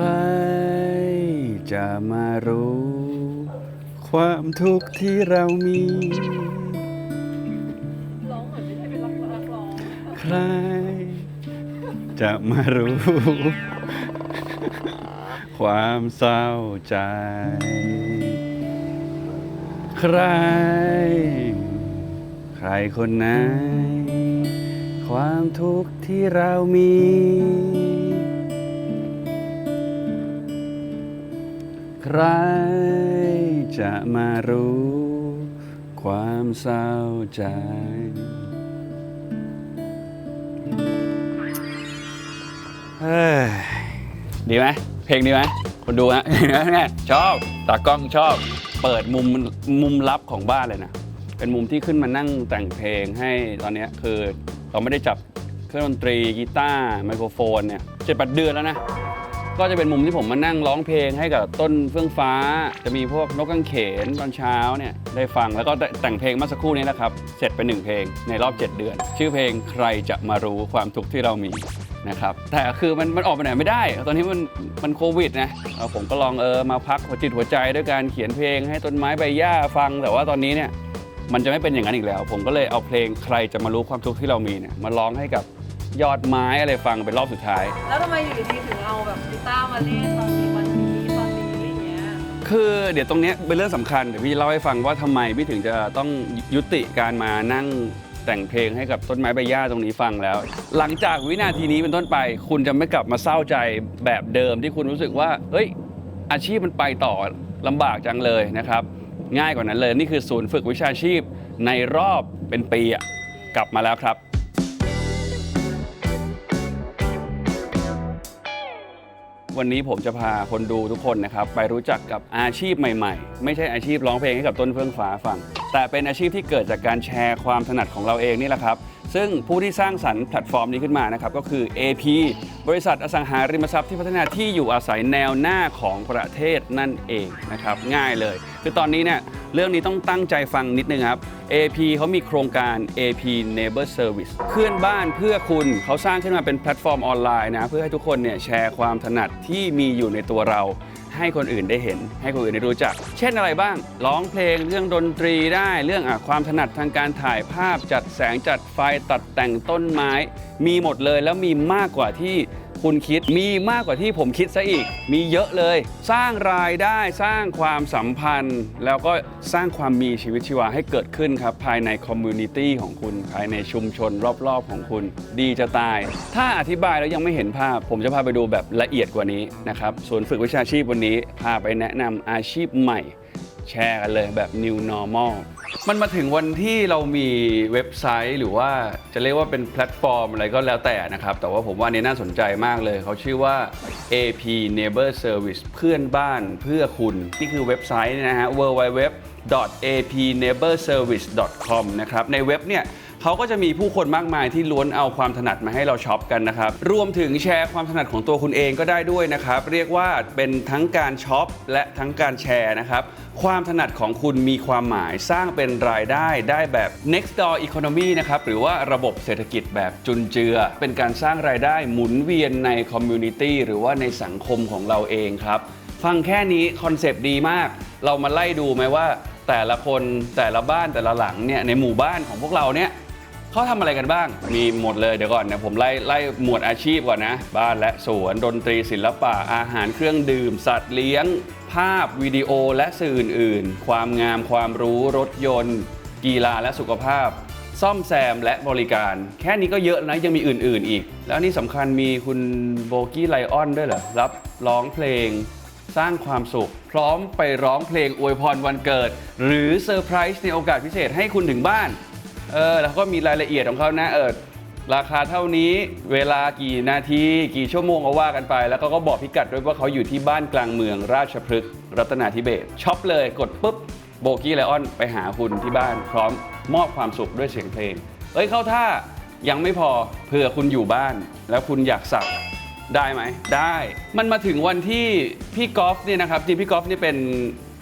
รจะมารู้ ความทุกข์ที่เรามี ใคร จะมารู้ ความเศร้าใจ ใคร ใครคนไหน ความทุกข์ที่เรามี ใครจะมารู้ ความเศร้าใจ เฮ้ย ดีไหม เพลงดีไหมคนดูฮะไงชอบตากล้องชอบ เปิดมุมมุมลับของบ้านเลยนะ เป็นมุมที่ขึ้นมานั่งแต่งเพลงให้ตอนเนี้ยคือเราไม่ได้จับเครื่องดนตรีกีตาร์ไมโครโฟนเนี่ยเจ็ดแปดเดือนแล้วนะ ก็จะเป็นมุมที่ผมมานั่งร้องเพลงให้กับต้นเฟื่องฟ้า จะมีพวกนกกังเขนตอนเช้าเนี่ยได้ฟังแล้วก็แต่งเพลงเมื่อสักครู่นี้นะครับ เสร็จไปหนึ่งเพลงในรอบ 7 เดือน ชื่อเพลงใครจะมารู้ความทุกข์ที่เรามีนะครับแต่คือมันมันออกไปไหนไม่ได้ ตอนนี้มันมันโควิดนะผมก็ลองเออมาพักหัวจิตหัวใจด้วยการเขียนเพลงให้ต้นไม้ใบหญ้าฟัง แต่ว่าตอนนี้เนี่ยมันจะไม่เป็นอย่างนั้นอีกแล้ว ผมก็เลยเอาเพลงใครจะมารู้ความทุกข์ที่เรามีเนี่ยมาร้องให้กับ ยอดไม้อะไรฟังเป็นรอบสุดท้าย แล้วทำไมอยู่ดีๆถึงเอาแบบกีตาร์มาเล่นตอนนี้วันนี้ตอนนี้อย่างเงี้ย คือเดี๋ยวตรงเนี้ยเป็นเรื่องสำคัญเดี๋ยวพี่จะเล่าให้ฟังว่าทำไมพี่ถึงจะต้องยุติการมานั่งแต่งเพลงให้กับต้นไม้ใบหญ้าตรงนี้ฟังแล้ว หลังจากวินาทีนี้เป็นต้นไป คุณจะไม่กลับมาเศร้าใจแบบเดิมที่คุณรู้สึกว่าเฮ้ยอาชีพมันไปต่อลำบากจังเลยนะครับ ง่ายกว่านั้นเลยนี่คือศูนย์ฝึกวิชาชีพในรอบเป็นปีอะกลับมาแล้วครับ วันนี้ผมจะพาคนดูทุกคนนะครับไปรู้จักกับอาชีพใหม่ ๆ ไม่ใช่อาชีพร้องเพลงให้กับต้นเฟื่องฟ้าฟัง แต่เป็นอาชีพที่เกิดจากการแชร์ความถนัดของเราเองนี่แหละครับ ซึ่งผู้ที่สร้างสรรค์แพลตฟอร์มนี้ขึ้นมานะครับก็คือ AP บริษัทอสังหาริมทรัพย์ที่พัฒนาที่อยู่อาศัยแนวหน้าของประเทศนั่นเองนะครับง่ายเลย คือตอนนี้เนี่ยเรื่องนี้ต้องตั้งใจฟังนิดนึงครับ AP เขามีโครงการ AP Neighbor Service เพื่อนบ้านเพื่อคุณเขาสร้างขึ้นมาเป็นแพลตฟอร์มออนไลน์นะเพื่อให้ทุกคนเนี่ยแชร์ความถนัดที่มีอยู่ในตัวเรา ให้คนอื่นได้เห็น ให้คนอื่นได้รู้จัก เช่นอะไรบ้าง ร้องเพลงเรื่องดนตรีได้เรื่องอความถนัดทางการถ่ายภาพจัดแสงจัดไฟตัดแต่งต้นไม้ มีหมดเลยแล้วมีมากกว่าที่ คุณคิด มีมากกว่าที่ผมคิดซะอีก มีเยอะเลย สร้างรายได้สร้างความสัมพันธ์ แล้วก็สร้างความมีชีวิตชีวาให้เกิดขึ้นครับ ภายในคอมมูนิตี้ของคุณ ภายในชุมชนรอบๆของคุณ ดีจะตาย ถ้าอธิบายแล้วยังไม่เห็นภาพ ผมจะพาไปดูแบบละเอียดกว่านี้นะครับส่วนย์ฝึกวิชาชีพวันนี้พาไปแนะนำอาชีพใหม่ แชร์กันเลยแบบ new normal มันมาถึงวันที่เรามีเว็บไซต์ หรือว่าจะเรียกว่าเป็นแพลตฟอร์มอะไรก็แล้วแต่นะครับ แต่ว่าผมว่าอันนี้น่าสนใจมากเลย เขาชื่อว่า AP Neighbor Service เพื่อนบ้านเพื่อคุณ นี่คือเว็บไซต์นะฮะ www apneighborservice.com นะครับ ในเว็บเนี่ย เขาก็จะมีผู้คนมากมายที่ล้วนเอาความถนัดมาให้เราช็อปกันนะครับ รวมถึงแชร์ความถนัดของตัวคุณเองก็ได้ด้วยนะครับ เรียกว่าเป็นทั้งการช็อปและทั้งการแชร์นะครับ ความถนัดของคุณมีความหมายสร้างเป็นรายได้ได้แบบ next door economy นะครับ หรือว่าระบบเศรษฐกิจแบบจุนเจือ เป็นการสร้างรายได้หมุนเวียนใน community หรือว่าในสังคมของเราเองครับ ฟังแค่นี้คอนเซปต์ดีมาก เรามาไล่ดูไหมว่าแต่ละคนแต่ละบ้านแต่ละหลังเนี่ยในหมู่บ้านของพวกเราเนี่ย เขาทำอะไรกันบ้าง มีหมดเลยเดี๋ยวก่อนนะผมไล่ไล่หมวดอาชีพก่อนนะ บ้านและสวนดนตรีศิลปะอาหารเครื่องดื่ม สัตว์เลี้ยง ภาพวิดีโอและสื่ออื่นๆ ความงามความรู้รถยนต์ กีฬาและสุขภาพ ซ่อมแซมและบริการ แค่นี้ก็เยอะนะยังมีอื่นๆ อีก แล้วนี่สำคัญมีคุณโบกี้ไลออนด้วยเหรอรับร้องเพลงสร้างความสุข พร้อมไปร้องเพลงอวยพรวันเกิด หรือเซอร์ไพรส์ในโอกาสพิเศษให้คุณถึงบ้าน เออแล้วก็มีรายละเอียดของเขานะเออราคาเท่านี้เวลากี่นาทีกี่ชั่วโมงก็ว่ากันไป แล้วก็ก็บอกพิกัดด้วยว่าเขาอยู่ที่บ้านกลางเมืองราชพฤกษ์รัตนาธิเบศช็อปเลยกดปุ๊บโบกี้ไลออนไปหาคุณที่บ้านพร้อมมอบความสุขด้วยเสียงเพลง เอ้ยเข้าท่ายังไม่พอเผื่อคุณอยู่บ้าน แล้วคุณอยากสักได้ไหม ได้ มันมาถึงวันที่พี่กอล์ฟเนี่ยนะครับจริงพี่กอล์ฟนี่เป็น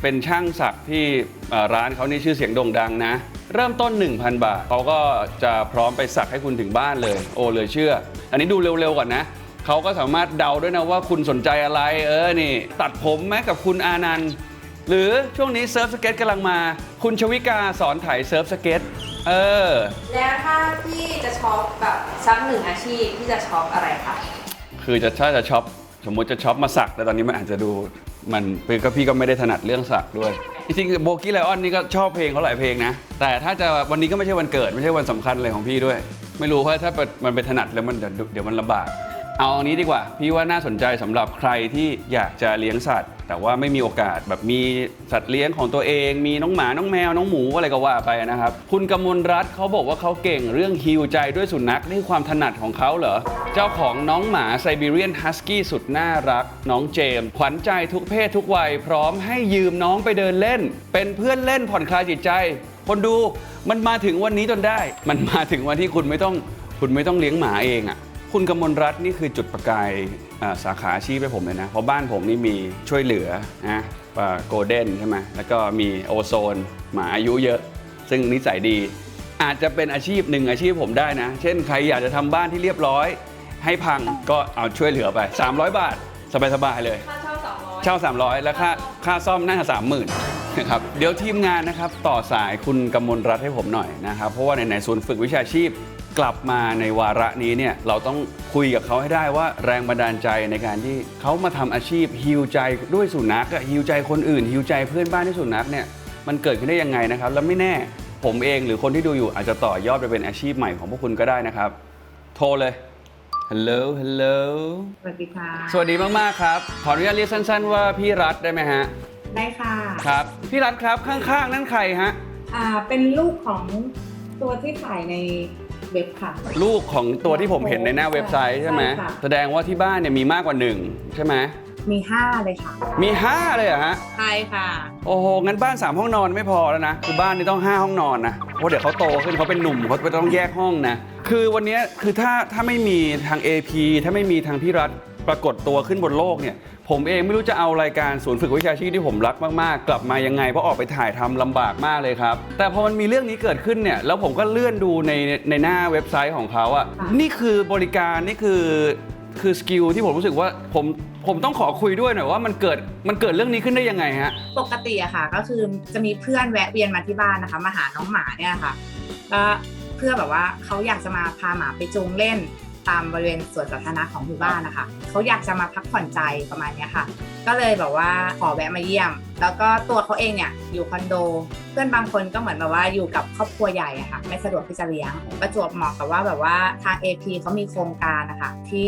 เป็นช่างสักที่เอ่อร้านเขานี่ชื่อเสียงโด่งดังนะ เริ่มต้น 1,000 บาทเขาก็จะพร้อมไปสักให้คุณถึงบ้านเลย โอ้เลยเชื่อ อันนี้ดูเร็วๆก่อนนะเขาก็สามารถเดาด้วยนะว่าคุณสนใจอะไร เออนี่ ตัดผมไหมกับคุณอานันต์หรือช่วงนี้เซิร์ฟสเก็ตกำลังมา คุณชวิกาสอนไถเซิร์ฟสเก็ตเออ แล้วถ้าพี่จะช็อปแบบสักหนึ่งอาชีพพี่จะช็อปอะไรคะคือจะถ้าจะช็อปสมมุติจะช็อปมาสักแต่ตอนนี้มันอาจจะดู มันพี่ก็พี่ก็ไม่ได้ถนัดเรื่องสักด้วย จริงๆโบกี้ไลออนนี่ก็ชอบเพลงเขาหลายเพลงนะ แต่ถ้าจะวันนี้ก็ไม่ใช่วันเกิดไม่ใช่วันสำคัญเลยของพี่ด้วย ไม่รู้ว่าถ้ามันไปถนัดแล้วมันเดี๋ยวเดี๋ยวมันลำบาก เอาอันนี้ดีกว่า พี่ว่าน่าสนใจสำหรับใครที่อยากจะเลี้ยงสัตว์ แต่ว่าไม่มีโอกาสแบบมีสัตว์เลี้ยงของตัวเอง มีน้องหมาน้องแมวน้องหมูอะไรก็ว่าไปนะครับ คุณกมลรัตน์เขาบอกว่าเขาเก่งเรื่องฮิวใจด้วยสุนัขนี่คือความถนัดของเขาเหรอ เจ้าของน้องหมาไซบีเรียนฮัสกี้สุดน่ารัก น้องเจมส์ขวัญใจทุกเพศทุกวัย พร้อมให้ยืมน้องไปเดินเล่น เป็นเพื่อนเล่นผ่อนคลายจิตใจ คนดูมันมาถึงวันนี้จนได้ มันมาถึงวันที่คุณไม่ต้องคุณไม่ต้องเลี้ยงหมาเองอะ คุณกมลรัตน์นี่คือจุดประกายอ่าสาขาอาชีพให้ผมเลยนะ เพราะบ้านผมนี่มีช่วยเหลือนะโกลเด้นใช่ไหมแล้วก็มีโอโซน หมาอายุเยอะ ซึ่งนิสัยดี อาจจะเป็นอาชีพหนึ่งอาชีพผมได้นะ เช่นใครอยากจะทำบ้านที่เรียบร้อย ให้พังก็เอาช่วยเหลือไป 300 บาท สบายๆเลยค่าเช่าสองร้อยเช่า 300 แล้วค่าค่าซ่อมน่าจะ30,000นะครับเดี๋ยวทีมงานนะครับต่อสายคุณกำมลรัตน์ให้ผมหน่อยนะครับ เพราะว่าในไหนๆศูนย์ฝึกวิชาชีพ กลับมาในวาระนี้เนี่ยเราต้องคุยกับเขาให้ได้ว่าแรงบันดาลใจในการที่เขามาทำอาชีพฮิวใจด้วยสุนัขอะฮิวใจคนอื่นฮิวใจเพื่อนบ้านด้วยสุนัขเนี่ยมันเกิดขึ้นได้ยังไงนะครับ แล้วไม่แน่ผมเองหรือคนที่ดูอยู่อาจจะต่อยอดไปเป็นอาชีพใหม่ของพวกคุณก็ได้นะครับ โทรเลยฮัลโหลฮัลโหลสวัสดีค่ะ สวัสดีมาก ๆ ครับ ขออนุญาตเรียกสั้น ๆ ว่าพี่รัฐได้ไหมฮะ ได้ค่ะครับ พี่รัฐครับข้าง ๆ นั่นใครฮะ อ่าเป็นลูกของตัวที่ถ่ายใน เว็บค่ะ ลูกของตัวที่ผมเห็นในหน้าเว็บไซต์ใช่ไหมใช่ค่ะ แสดงว่าที่บ้านเนี่ยมีมากกว่าหนึ่งใช่ไหมมีห้าเลยค่ะ มี 5 เลยเหรอฮะ ใช่ค่ะ โอ้โห งั้นบ้าน 3 ห้องนอนไม่พอแล้วนะ คือบ้านนี่ต้อง 5 ห้องนอนนะ เพราะเดี๋ยวเขาโตขึ้นเขาเป็นหนุ่มเขาต้องแยกห้องนะ คือวันเนี้ยคือถ้าถ้าไม่มีทาง AP ถ้าไม่มีทางพี่รัฐปรากฏตัวขึ้นบนโลกเนี่ย ผมเองไม่รู้จะเอารายการศูนย์ฝึกวิชาชีพที่ผมรักมากๆ กลับมายังไง เพราะออกไปถ่ายทำลำบากมากเลยครับ แต่พอมันมีเรื่องนี้เกิดขึ้นเนี่ย แล้วผมก็เลื่อนดูในในหน้าเว็บไซต์ของเขาอะค่ะนี่คือบริการนี่คือคือสกิลที่ผมรู้สึกว่าผมผมต้องขอคุยด้วยหน่อยว่ามันเกิดมันเกิดเรื่องนี้ขึ้นได้ยังไงฮะปกติอะค่ะ ก็คือจะมีเพื่อนแวะเวียนมาที่บ้านนะคะมาหาน้องหมาเนี่ยค่ะก็เพื่อแบบว่าเขาอยากจะมาพาหมาไปจูงเล่น ตามบริเวณสวนสาธารณะของหมู่บ้านนะคะเขาอยากจะมาพักผ่อนใจประมาณนี้ค่ะ ก็เลยแบบว่าขอแวะมาเยี่ยม แล้วก็ตัวเขาเองเนี่ยอยู่คอนโด เพื่อนบางคนก็เหมือนแบบว่าอยู่กับครอบครัวใหญ่อะค่ะ ไม่สะดวกที่จะเลี้ยง ประจวบเหมาะกับว่าแบบว่าทาง AP เขามีโครงการนะคะที่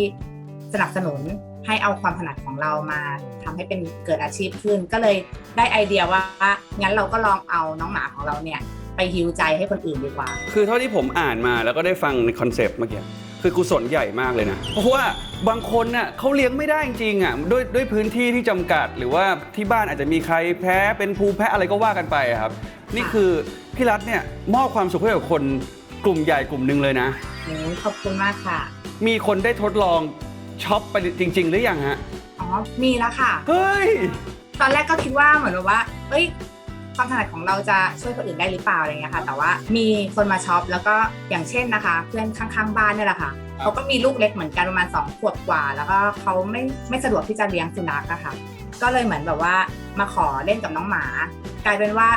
สนับสนุนให้เอาความถนัดของเรามาทำให้เป็นเกิดอาชีพขึ้น ก็เลยได้ไอเดียว่างั้นเราก็ลองเอาน้องหมาของเราเนี่ยไปฮิวใจให้คนอื่นดีกว่า คือเท่าที่ผมอ่านมาแล้วก็ได้ฟังในคอนเซปต์เมื่อกี้ คือกุศลใหญ่มากเลยนะ เพราะว่าบางคนน่ะเขาเลี้ยงไม่ได้จริงๆอะด้วยด้วยพื้นที่ที่จำกัด หรือว่าที่บ้านอาจจะมีใครแพ้เป็นภูมิแพ้อะไรก็ว่ากันไปอะครับ นี่คือพี่รัฐเนี่ยมอบความสุขให้กับคนกลุ่มใหญ่กลุ่มหนึ่งเลยนะ โอ้ยขอบคุณมากค่ะ มีคนได้ทดลองช็อปไปจริง ๆ หรือยังฮะ อ๋อ มีแล้วค่ะ เฮ้ย ตอนแรกก็คิดว่าเหมือนแบบว่า เอ้ย ความถนัดของเราจะช่วยคนอื่นได้หรือเปล่าอะไรเงี้ยค่ะ แต่ว่ามีคนมาช็อปแล้วก็อย่างเช่นนะคะ เพื่อนข้างๆบ้านเนี่ยแหละค่ะครับเขาก็มีลูกเล็กเหมือนกันประมาณ2ขวบกว่า แล้วก็เขาไม่ไม่สะดวกที่จะเลี้ยงสุนัขอะค่ะ ก็เลยเหมือนแบบว่ามาขอเล่นกับน้องหมา กลายเป็นว่า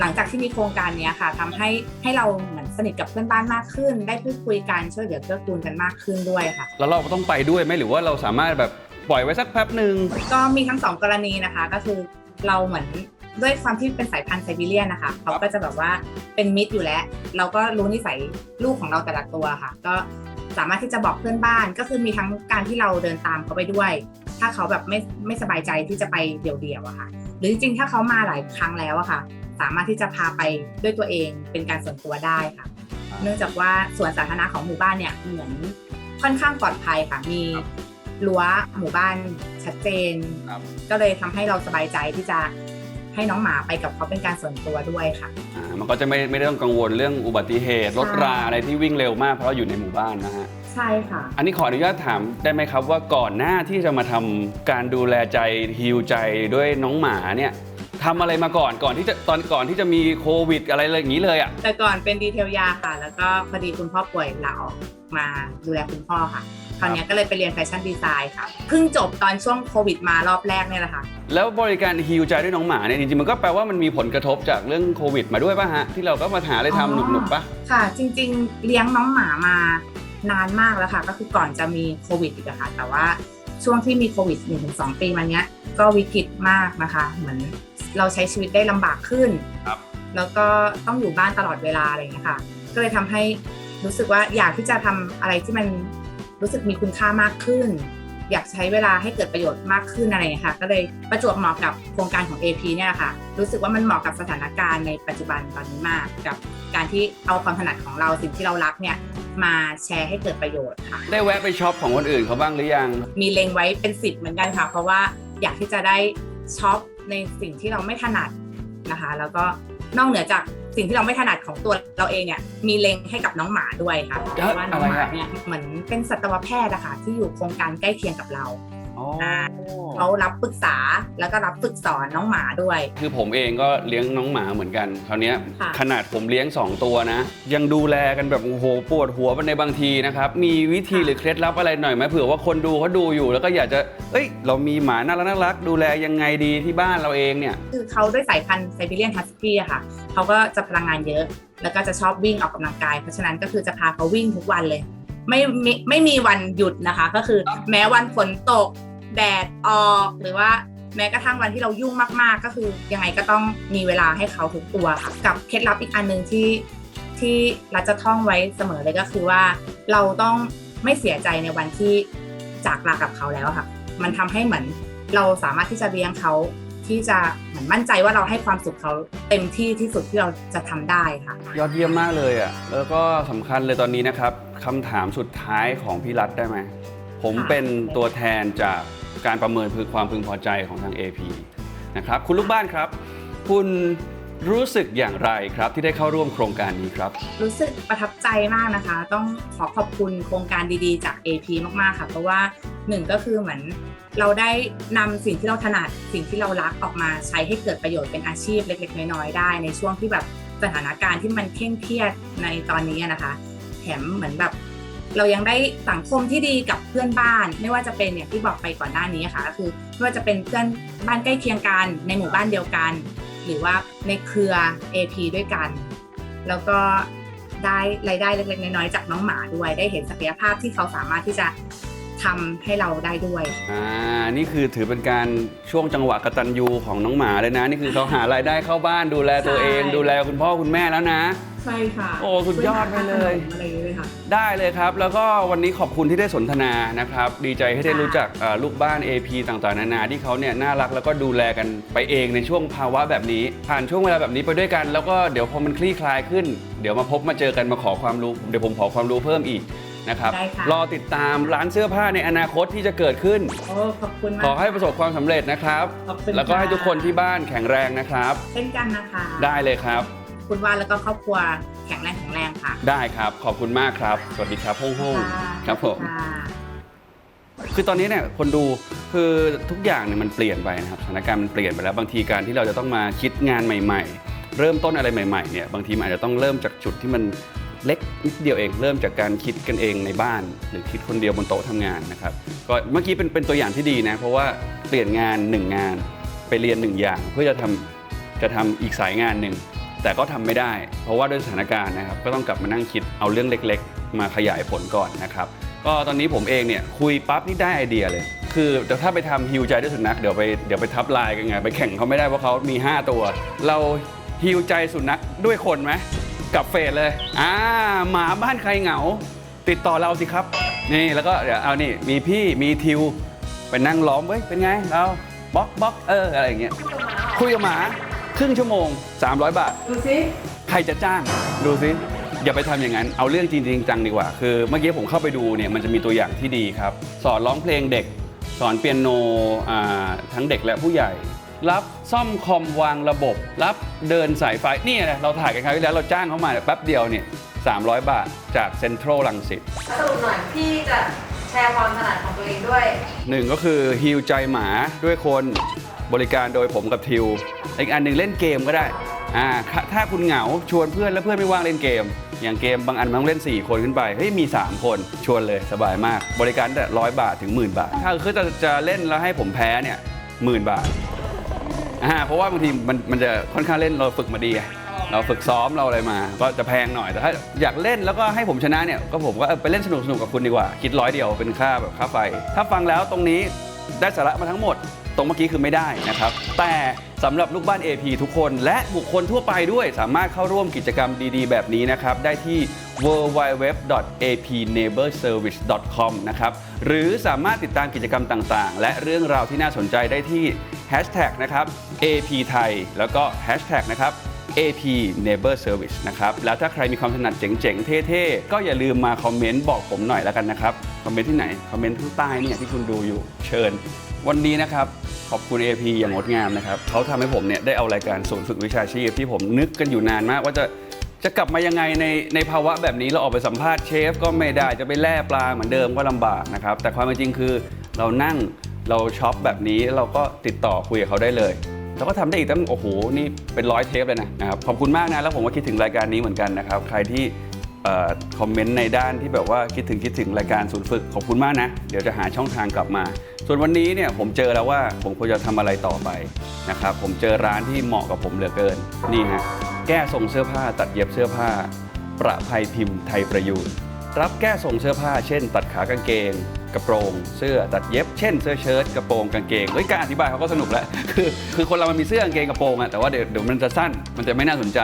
หลังจากที่มีโครงการเนี้ยค่ะทำให้ให้เราเหมือนสนิทกับเพื่อนบ้านมากขึ้น ได้พูดคุยกันช่วยเหลือเกื้อกูลกันมากขึ้นด้วยค่ะ แล้วเราก็ต้องไปด้วยไหมหรือว่าเราสามารถแบบปล่อยไว้สักแป๊บหนึ่งก็มีทั้งสองกรณีนะคะ ก็คือเราเหมือน ด้วยความที่เป็นสายพันธุ์ไซบีเรียนนะคะเขาก็จะแบบว่าเป็นมิตรอยู่แล้ว เราก็รู้นิสัยลูกของเราแต่ละตัวค่ะ ก็สามารถที่จะบอกเพื่อนบ้านก็คือมีทั้งการที่เราเดินตามเขาไปด้วย ถ้าเขาแบบไม่ไม่สบายใจที่จะไปเดี่ยวๆอะค่ะ หรือจริงๆถ้าเขามาหลายครั้งแล้วอะค่ะ สามารถที่จะพาไปด้วยตัวเองเป็นการส่วนตัวได้ค่ะ เนื่องจากว่าสวนสาธารณะของหมู่บ้านเนี่ยเหมือนค่อนข้างปลอดภัยค่ะมีรั้วหมู่บ้านชัดเจนครับก็เลยทำให้เราสบายใจที่จะ ให้น้องหมาไปกับเขาเป็นการส่วนตัวด้วยค่ะ อ่ามันก็จะไม่ไม่ได้ต้องกังวลเรื่องอุบัติเหตุ รถราใช่อะไรที่วิ่งเร็วมากเพราะเราอยู่ในหมู่บ้านนะฮะ ใช่ค่ะ อันนี้ขออนุญาตถามได้ไหมครับว่าก่อนหน้าที่จะมาทำการดูแลใจฮิวใจด้วยน้องหมาเนี่ยทำอะไรมาก่อนก่อนที่จะตอนก่อนที่จะมีโควิดอะไรอย่างนี้เลยอะแต่ก่อนเป็นดีเทลยาค่ะ แล้วก็พอดีคุณพ่อป่วยลาออกมาดูแลคุณพ่อค่ะ คราวเนี้ยก็เลยไปเรียนแฟชั่นดีไซน์ค่ะเพิ่งจบตอนช่วงโควิดมารอบแรกเนี่ยแหละค่ะ แล้วบริการฮิวใจด้วยน้องหมาเนี่ยจริงๆ มันก็แปลว่ามันมีผลกระทบจากเรื่องโควิดมาด้วยป่ะฮะ ที่เราก็มาหาอะไรอ๋อทำหนุกๆป่ะ ค่ะ จริงๆ เลี้ยงน้องหมามานานมากแล้วค่ะ ก็คือก่อนจะมีโควิดอีกอะค่ะ แต่ว่าช่วงที่มีโควิด1นถึงสปีมาเนี้ยก็วิกฤตมากนะคะ เหมือนเราใช้ชีวิตได้ลำบากขึ้น ครับ แล้วก็ต้องอยู่บ้านตลอดเวลาอะไรอย่างเงี้ยค่ะ ก็เลยทำให้รู้สึกว่าอยากที่จะทำอะไรที่มัน รู้สึกมีคุณค่ามากขึ้น อยากใช้เวลาให้เกิดประโยชน์มากขึ้นอะไรอย่างเงี้ยค่ะ ก็เลยประจวบเหมาะกับโครงการของ AP เนี่ยค่ะ รู้สึกว่ามันเหมาะกับสถานการณ์ในปัจจุบันตอนนี้มาก กับการที่เอาความถนัดของเราสิ่งที่เรารักเนี่ยมาแชร์ให้เกิดประโยชน์ค่ะ ได้แวะไปช็อปของคนอื่นเขาบ้างหรือยัง มีเล็งไว้เป็นสิบเหมือนกันค่ะ เพราะว่าอยากที่จะได้ช็อปในสิ่งที่เราไม่ถนัดนะคะ แล้วก็นอกเหนือจาก สิ่งที่เราไม่ถนัดของตัวเราเองเนี่ยมีเล็งให้กับน้องหมาด้วยค่ะเพเอ๊ะราะว่าน้องหมาอะไรอะเนี่ยเหมือนเป็นสัตวแพทย์อะค่ะที่อยู่โครงการใกล้เคียงกับเราอ๋อ เขารับปรึกษาแล้วก็รับฝึกสอนน้องหมาด้วย คือผมเองก็เลี้ยงน้องหมาเหมือนกันคราวเนี้ยค่ะขนาดผมเลี้ยง 2 ตัวนะ ยังดูแลกันแบบโอ้โหปวดหัวไปในบางทีนะครับ มีวิธีหรือเคล็ดลับอะไรหน่อยไหมเผื่อว่าคนดูเขาดูอยู่แล้วก็อยากจะเอ้ย เรามีหมาน่ารักน่ารักดูแลยังไงดีที่บ้านเราเองเนี่ย คือเขาด้วยสายพันธุ์ไซบีเรียนฮัสกี้อะค่ะเขาก็จะพลังงานเยอะ แล้วก็จะชอบวิ่งออกกำลังกาย เพราะฉะนั้นก็คือจะพาเขาวิ่งทุกวันเลยไม่ไม่ไม่มีวันหยุดนะคะ ก็คือแม้วันฝนตก แดดออกหรือว่าแม้กระทั่งวันที่เรายุ่งมากๆ ก็คือยังไงก็ต้องมีเวลาให้เขาทุกตัวค่ะกับเคล็ดลับอีกอันหนึ่งที่ที่เราจะท่องไว้เสมอเลยก็คือว่า เราต้องไม่เสียใจในวันที่จากลากับเขาแล้วค่ะ มันทำให้เหมือนเราสามารถที่จะเลี้ยงเขาที่จะเหมือนมั่นใจว่าเราให้ความสุขเขาเต็มที่ที่สุดที่เราจะทำได้ค่ะ ยอดเยี่ยมมากเลยอะแล้วก็สำคัญเลยตอนนี้นะครับคำถามสุดท้ายของพี่รัฐได้ไหม ผมค่ะเป็นตัวแทนจากการประเมินพึงความพึงพอใจของทาง AP นะครับคุณลูกบ้านครับ คุณรู้สึกอย่างไรครับที่ได้เข้าร่วมโครงการนี้ครับ รู้สึกประทับใจมากนะคะ ต้องขอขอบคุณโครงการดีๆ จาก AP มากๆค่ะ เพราะว่าหนึ่งก็คือเหมือนเราได้นำสิ่งที่เราถนัดสิ่งที่เรารักออกมาใช้ให้เกิดประโยชน์เป็นอาชีพเล็ก ๆ น้อยๆได้ในช่วงที่แบบสถานการณ์ที่มันเคร่งเครียดในตอนนี้นะคะ แถมเหมือนแบบ เรายังได้สังคมที่ดีกับเพื่อนบ้าน ไม่ว่าจะเป็นเนี่ยที่บอกไปก่อนหน้านี้ค่ะก็คือไม่ว่าจะเป็นเพื่อนบ้านใกล้เคียงกัน ในหมู่บ้านเดียวกัน หรือว่าในเครือ AP ด้วยกัน แล้วก็ได้รายได้เล็กๆน้อยๆจากน้องหมาด้วยได้เห็นศักยภาพที่เขาสามารถที่จะ ทำให้เราได้ด้วย อ่า นี่คือถือเป็นการช่วงจังหวะกตัญญูของน้องหมาเลยนะ นี่คือเขาหารายได้เข้าบ้านดูแลตัวเอง ใช่ ดูแลคุณพ่อคุณแม่แล้วนะ ใช่ค่ะโอ้สุดยอดไปเลยอะไรอย่างเงี้ยเลยค่ะ ได้เลยครับ แล้วก็วันนี้ขอบคุณที่ได้สนทนานะครับ ดีใจให้ได้ค่ะ รู้จักเอ่อลูกบ้าน AP ต่างๆ นานาที่เขาเนี่ยน่ารักแล้วก็ดูแลกันไปเองในช่วงภาวะแบบนี้ ผ่านช่วงเวลาแบบนี้ไปด้วยกัน แล้วก็เดี๋ยวพอมันคลี่คลายขึ้น เดี๋ยวมาพบมาเจอกันมาขอความรู้ เดี๋ยวผมขอความรู้เพิ่มอีก นะครับ ได้ค่ะ รอติดตามร้านเสื้อผ้าในอนาคตที่จะเกิดขึ้น โอ้ขอบคุณมาก ขอให้ประสบความสำเร็จนะครับ ขอบคุณแล้วก็ให้ค่ะทุกคนที่บ้านแข็งแรงนะครับ เช่นกันนะคะได้เลยครับ คุณว่านแล้วก็ครอบครัวแข็งแรงแข็งแรงค่ะได้ครับ ขอบคุณมากครับ สวัสดีครับห้องห้องค่ะครับผม ค่ะ คือตอนนี้เนี่ยคนดูคือทุกอย่างเนี่ยมันเปลี่ยนไปนะครับสถานการณ์มันเปลี่ยนไปแล้วบางทีการที่เราจะต้องมาคิดงานใหม่ ๆ เริ่มต้นอะไรใหม่ๆเนี่ยบางทีมันอาจจะต้องเริ่มจากจุดที่มัน เล็กนิดเดียวเองเริ่มจากการคิดกันเองในบ้าน หรือคิดคนเดียวบนโต๊ะทำงานนะครับก็เมื่อกี้เป็นเป็นตัวอย่างที่ดีนะ เพราะว่าเปลี่ยนงานหนึ่งงานไปเรียนหนึ่งอย่างเพื่อจะทำจะทำอีกสายงานหนึ่งแต่ก็ทำไม่ได้ เพราะว่าด้วยสถานการณ์นะครับก็ต้องกลับมานั่งคิดเอาเรื่องเล็ก ๆ มาขยายผลก่อนนะครับก็ตอนนี้ผมเองเนี่ยคุยปั๊บนี่ได้ไอเดียเลย คือเดี๋ยวถ้าไปทำฮิวใจด้วยสุนัขเดี๋ยวไปเดี๋ยวไปทับลายกันไงไปแข่งเขาไม่ได้เพราะเขามี 5 ตัว เราฮิวใจสุนัขด้วยคนไหม กับเฟสเลยอ่าหมาบ้านใครเหงา ติดต่อเราสิครับ นี่แล้วก็เดี๋ยวเอานี่มีพี่มีทิวไปนั่งล้อมเว้ยเป็นไงเราบล็อกบล็อกเอออะไรอย่างเงี้ยคุยกับหมาครึ่งชั่วโมง 300 บาท ดูสิ ใครจะจ้าง ดูสิ อย่าไปทำอย่างนั้น เอาเรื่องจริงๆจังดีกว่า คือเมื่อกี้ผมเข้าไปดูเนี่ย มันจะมีตัวอย่างที่ดีครับ สอนร้องเพลงเด็ก สอนเปียโนอ่าทั้งเด็กและผู้ใหญ่ รับซ่อมคอมวางระบบ รับเดินสายไฟนี่แหละเราถ่ายกันครั้งที่แล้วเราจ้างเขามาเนี่ยแป๊บเดียวเนี่ย300 บาทจากเซ็นทรัลลังสิตสรุปหน่อยพี่จะแชร์ความถนัดของตัวเองด้วยหนึ่งก็คือฮิวใจหมาด้วยคนบริการโดยผมกับทิว อีกอันหนึ่งเล่นเกมก็ได้อ่าถ้าถ้าคุณเหงาชวนเพื่อนแล้วเพื่อนไม่ว่างเล่นเกม อย่างเกมบางอันมันต้องเล่น 4 คนขึ้นไปเฮ้ยมี 3 คนชวนเลยสบายมาก บริการแต่ร้อยบาทถึงหมื่นบาท ถ้าคือจะจะเล่นแล้วให้ผมแพ้เนี่ยหมื่นบาท อ่าเพราะว่าบางทีมันมันจะค่อนข้างเล่นเราฝึกมาดีไงเราฝึกซ้อมเราอะไรมา ก็จะแพงหน่อยแต่ถ้าอยากเล่นแล้วก็ให้ผมชนะเนี่ยก็ผมก็เออไปเล่นสนุกสนุกกับคุณดีกว่า คิดร้อยเดียวเป็นค่าแบบค่าไฟ ถ้าฟังแล้วตรงนี้ได้สาระมาทั้งหมด ตรงเมื่อกี้คือไม่ได้นะครับ แต่สำหรับลูกบ้าน AP ทุกคน และบุคคลทั่วไปด้วยสามารถเข้าร่วมกิจกรรมดีๆ แบบนี้นะครับ ได้ที่ www.apneighborservice.com นะครับ หรือสามารถติดตามกิจกรรมต่างๆ และเรื่องราวที่น่าสนใจได้ที่ Hashtag นะครับ AP ไทยแล้วก็ Hashtag นะครับ AP Neighbor Service นะครับ แล้วถ้าใครมีความถนัดเจ๋งๆ เท่ๆ ก็อย่าลืมมาคอมเมนต์บอกผมหน่อยแล้วกันนะครับ คอมเมนต์ที่ไหน คอมเมนต์ข้างใต้เนี่ยที่คุณดูอยู่เชิญ วันนี้นะครับ ขอบคุณ AP อย่างงดงามนะครับเขาทำให้ผมเนี่ยได้เอารายการศูนย์ฝึกวิชาชีพที่ผมนึกกันอยู่นานมากว่าจะ จะกลับมายังไงในในภาวะแบบนี้เราออกไปสัมภาษณ์เชฟ ก็ไม่ได้จะไปแล่ปลาเหมือนเดิมก็ลำบากนะครับ แต่ความเป็นจริงคือเรานั่งเราช็อปแบบนี้เราก็ติดต่อคุยกับเขาได้เลยแล้วก็ทำได้อีกตั้งโอ้โหนี่เป็นร้อยเทปเลยนะนะครับขอบคุณมากนะแล้วผมก็คิดถึงรายการนี้เหมือนกันนะครับ ใครที่เอ่อคอมเมนต์ในด้านที่แบบว่าคิดถึงคิดถึงรายการศูนย์ฝึกขอบคุณมากนะเดี๋ยวจะหาช่องทางกลับมา ส่วนวันนี้เนี่ยผมเจอแล้วว่าผมควรจะทำอะไรต่อไปนะครับผมเจอร้านที่เหมาะกับผมเหลือเกินนี่ฮะ แก้ทรงเสื้อผ้าตัดเย็บเสื้อผ้า ประภัยพิมพ์ไทยประยูนรับแก้ทรงเสื้อผ้า เช่น ตัดขากางเกง กระโปรง เสื้อตัดเย็บ เช่น เสื้อเชิ้ตกระโปรงกางเกงเฮ้ยการอธิบายเขาก็สนุกแล้วคือคือคนเรามันมีเสื้อกางเกงกระโปรงอะแต่ว่าเดี๋ยวเดี๋ยวมันจะสั้นมันจะไม่น่าสนใจ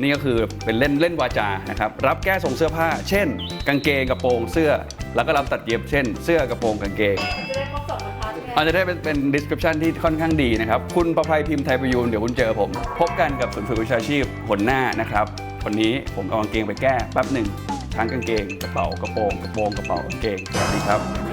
นี่ก็คือเป็นเล่นเล่นวาจานะครับรับแก้ทรงเสื้อผ้า เช่น กางเกงกระโปรง เสื้อแล้วก็รับตัดเย็บ เช่น เสื้อกระโปรงกางเกง อันนจะได้เป็นเป็น description ที่ค่อนข้างดีนะครับ คุณประภัยพิมพ์ไทยประยูนเดี๋ยวคุณเจอผม พบกันกับศูนย์ฝึกวิชาชีพผลหน้านะครับ วันนี้ผมเอากางเกงไปแก้แป๊บหนึ่งทั้งกางเกงกระเป๋ากระโปรงกระโปรงกระเป๋ากางเกงสวัสดีครับ